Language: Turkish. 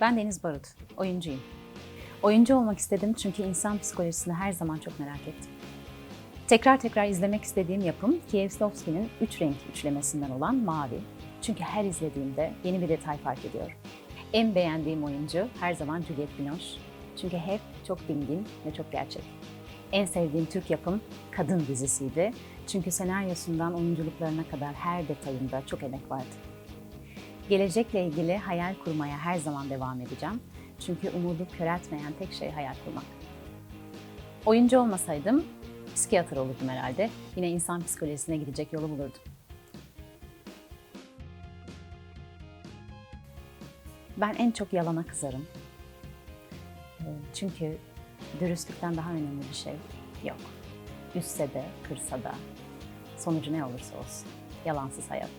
Ben Deniz Barut, oyuncuyum. Oyuncu olmak istedim çünkü insan psikolojisini her zaman çok merak ettim. Tekrar tekrar izlemek istediğim yapım Kieslowski'nin üç renk üçlemesinden olan Mavi. Çünkü her izlediğimde yeni bir detay fark ediyorum. En beğendiğim oyuncu her zaman Juliette Binoche. Çünkü hep çok dingin ve çok gerçek. En sevdiğim Türk yapım Kadın dizisiydi. Çünkü senaryosundan oyunculuklarına kadar her detayında çok emek vardı. Gelecekle ilgili hayal kurmaya her zaman devam edeceğim. Çünkü umudu köreltmeyen tek şey hayal kurmak. Oyuncu olmasaydım psikiyatr olurdum herhalde. Yine insan psikolojisine gidecek yolu bulurdum. Ben en çok yalana kızarım. Ee, Çünkü dürüstlükten daha önemli bir şey yok. Üstse de, kırsa da, sonucu ne olursa olsun. Yalansız hayat.